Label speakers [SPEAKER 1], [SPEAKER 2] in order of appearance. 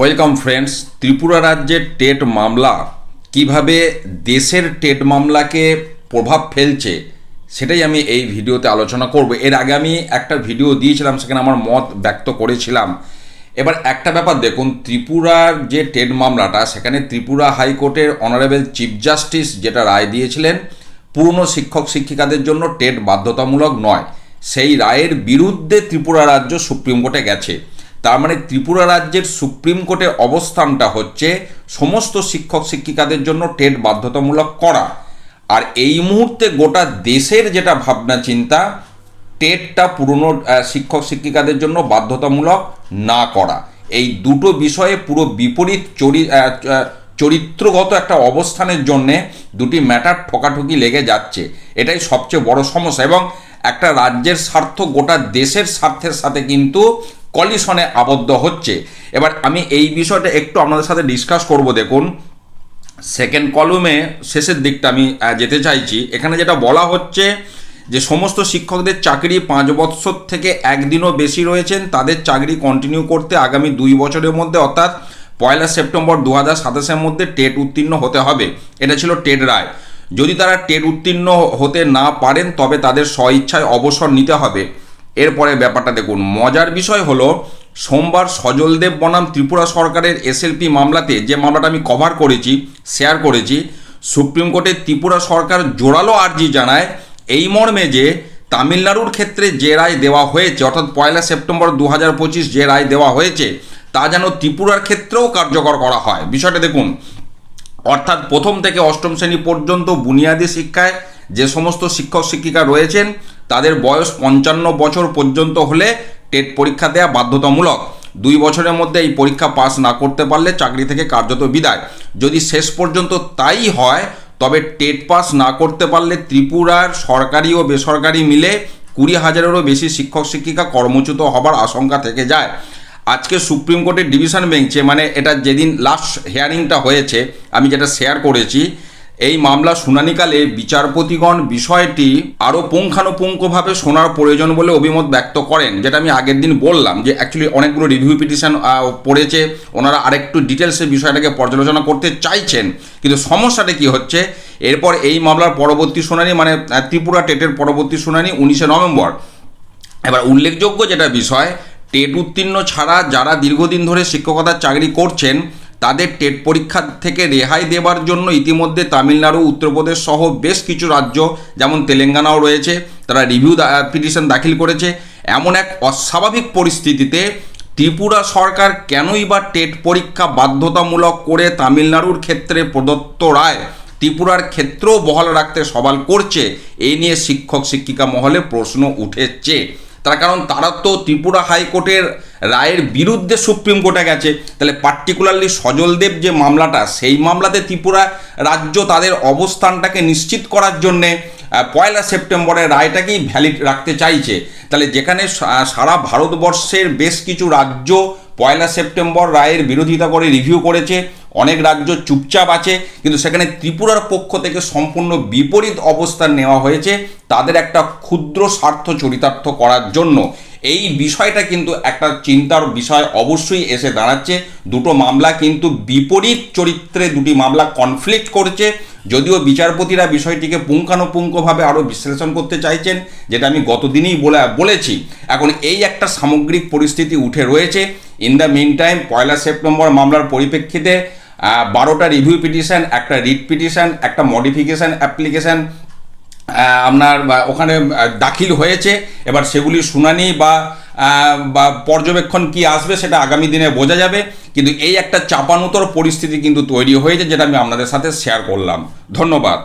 [SPEAKER 1] Welcome friends, Tripura রাজ্যের TET মামলা, কীভাবে দেশের টেট মামলাকে প্রভাব ফেলছে, সেটাই আমি এই ভিডিওতে আলোচনা করব। এর আগে আমি একটা ভিডিও দিয়েছিলাম, সেখানে আমার মত ব্যক্ত করেছিলাম। এবার একটা ব্যাপার দেখুন, ত্রিপুরার যে টেট মামলাটা, সেখানে ত্রিপুরা হাইকোর্টের অনারেবল চিফ জাস্টিস যেটা রায় দিয়েছিলেন, পুরনো শিক্ষক শিক্ষিকাদের জন্য টেট বাধ্যতামূলক নয়, সেই রায়ের বিরুদ্ধে ত্রিপুরা রাজ্য সুপ্রিম কোর্টে গেছে। তার মানে ত্রিপুরা রাজ্যের সুপ্রিম কোর্টের অবস্থানটা হচ্ছে সমস্ত শিক্ষক শিক্ষিকাদের জন্য টেট বাধ্যতামূলক করা। আর এই মুহূর্তে গোটা দেশের যেটা ভাবনা চিন্তা, টেটটা পুরনো শিক্ষক শিক্ষিকাদের জন্য বাধ্যতামূলক না করা। এই দুটো বিষয়ে পুরো বিপরীত চরি চরিত্রগত একটা অবস্থানের জন্যে দুটি ম্যাটার ঠকাঠকি লেগে যাচ্ছে। এটাই সবচেয়ে বড় সমস্যা। এবং একটা রাজ্যের স্বার্থ গোটা দেশের স্বার্থের সাথে কিন্তু কলিশনে আবদ্ধ হচ্ছে। এবার আমি এই বিষয়টা একটু আপনাদের সাথে ডিসকাস করব, দেখুন। সেকেন্ড কলমে শেষের দিকটা আমি যেতে চাইছি। এখানে যেটা বলা হচ্ছে যে সমস্ত শিক্ষকদের চাকরি পাঁচ বছর থেকে একদিনও বেশি রয়েছেন। তাদের চাকরি কন্টিনিউ করতে আগামী দুই বছরের মধ্যে, অর্থাৎ পয়লা সেপ্টেম্বর দু হাজার সাতাশের মধ্যে টেট উত্তীর্ণ হতে হবে। এটা ছিল টেট রায়। যদি তারা টেট উত্তীর্ণ হতে না পারেন, তবে তাদের স্বইচ্ছায় অবসর নিতে হবে। এরপরে ব্যাপারটা দেখুন, মজার বিষয় হলো সোমবার সজলদেব বনাম ত্রিপুরা সরকারের এসএলপি মামলাতে যে মামলাটা আমি কভার করেছি শেয়ার করেছি, সুপ্রিম কোর্টে ত্রিপুরা সরকার জোরালো আর্জি জানায় এই মর্মে যে তামিলনাড়ুর ক্ষেত্রে যে রায় দেওয়া হয়েছে, অর্থাৎ পয়লা সেপ্টেম্বর দু হাজার পঁচিশ যে রায় দেওয়া হয়েছে, তা যেন ত্রিপুরার ক্ষেত্রেও কার্যকর করা হয়। বিষয়টা দেখুন, অর্থাৎ প্রথম থেকে অষ্টম শ্রেণি পর্যন্ত বুনিয়াদী শিক্ষায় যে সমস্ত শিক্ষক শিক্ষিকা রয়েছেন তাদের বয়স পঞ্চান্ন বছর পর্যন্ত হলে টেট পরীক্ষা দেওয়া বাধ্যতামূলক। দুই বছরের মধ্যে এই পরীক্ষা পাস না করতে পারলে চাকরি থেকে কার্যত বিদায়। যদি শেষ পর্যন্ত তাই হয়, তবে টেট পাস না করতে পারলে ত্রিপুরার সরকারি ও বেসরকারি মিলে কুড়ি হাজারেরও বেশি শিক্ষক শিক্ষিকা কর্মচ্যুত হবার আশঙ্কা থেকে যায়। আজকে সুপ্রিম কোর্টের ডিভিশন বেঞ্চে মানে এটা যেদিন লাস্ট হিয়ারিংটা হয়েছে, আমি যেটা শেয়ার করেছি এই মামলা শুনানিকালে বিচারপতিগণ বিষয়টি আরও পুঙ্খানুপুঙ্খভাবে শোনার প্রয়োজন বলে অভিমত ব্যক্ত করেন, যেটা আমি আগের দিন বললাম যে অ্যাকচুয়ালি অনেকগুলো রিভিউ পিটিশন পড়েছে, ওনারা আরেকটু ডিটেলসে বিষয়টাকে পর্যালোচনা করতে চাইছেন, কিন্তু সমস্যাটা কি হচ্ছে? এরপর এই মামলার পরবর্তী শুনানি মানে ত্রিপুরা টেটের পরবর্তী শুনানি উনিশে নভেম্বর। এবার উল্লেখযোগ্য যেটা বিষয়, টেট উত্তীর্ণ ছাড়া যারা দীর্ঘদিন ধরে শিক্ষকতার চাকরি করছেন তাদের টেট পরীক্ষা থেকে রেহাই দেওয়ার জন্য ইতিমধ্যে তামিলনাড়ু, উত্তরপ্রদেশ সহ বেশ কিছু রাজ্য, যেমন তেলেঙ্গানাও রয়েছে, তারা রিভিউ পিটিশন দাখিল করেছে। এমন এক অস্বাভাবিক পরিস্থিতিতে ত্রিপুরা সরকার কেনই বা টেট পরীক্ষা বাধ্যতামূলক করে তামিলনাড়ুর ক্ষেত্রে প্রদত্ত রায় ত্রিপুরার ক্ষেত্রেও বহাল রাখতে সবাল করছে এই নিয়ে শিক্ষক শিক্ষিকা মহলে প্রশ্ন উঠেছে। তার কারণ, তারা তো ত্রিপুরা হাইকোর্টের রায়ের বিরুদ্ধে সুপ্রিম কোর্টে গেছে। তাহলে পার্টিকুলারলি সজলদেব যে মামলাটা, সেই মামলাতে ত্রিপুরা রাজ্য তাদের অবস্থানটাকে নিশ্চিত করার জন্যে পয়লা সেপ্টেম্বরের রায়টাকেই ভ্যালিড রাখতে চাইছে। তাহলে যেখানে সারা ভারতবর্ষের বেশ কিছু রাজ্য পয়লা সেপ্টেম্বর রায়ের বিরোধিতা করে রিভিউ করেছে, অনেক রাজ্য চুপচাপ আছে, কিন্তু সেখানে ত্রিপুরার পক্ষ থেকে সম্পূর্ণ বিপরীত অবস্থান নেওয়া হয়েছে, তাদের একটা ক্ষুদ্র স্বার্থ চরিতার্থ করার জন্য। এই বিষয়টা কিন্তু একটা চিন্তার বিষয় অবশ্যই এসে দাঁড়াচ্ছে। দুটো মামলা কিন্তু বিপরীত চরিত্রে দুটি মামলা কনফ্লিক্ট করছে। যদিও বিচারপতিরা বিষয়টিকে পুঙ্খানুপুঙ্খভাবে আরও বিশ্লেষণ করতে চাইছেন, যেটা আমি গতদিনই বলে, বলেছি। এখন এই একটা সামগ্রিক পরিস্থিতি উঠে রয়েছে। ইন দ্য মিন টাইম পয়লা সেপ্টেম্বর মামলার পরিপ্রেক্ষিতে বারোটা রিভিউ পিটিশন একটা রিট পিটিশন একটা মডিফিকেশন অ্যাপ্লিকেশন আপনার ওখানে দাখিল হয়েছে। এবার সেগুলি শুনানি বা বা পর্যবেক্ষণ কি আসবে সেটা আগামী দিনে বোঝা যাবে। কিন্তু এই একটা চাপানুতর পরিস্থিতি কিন্তু তৈরি হয়েছে, যেটা আমি আপনাদের সাথে শেয়ার করলাম। ধন্যবাদ।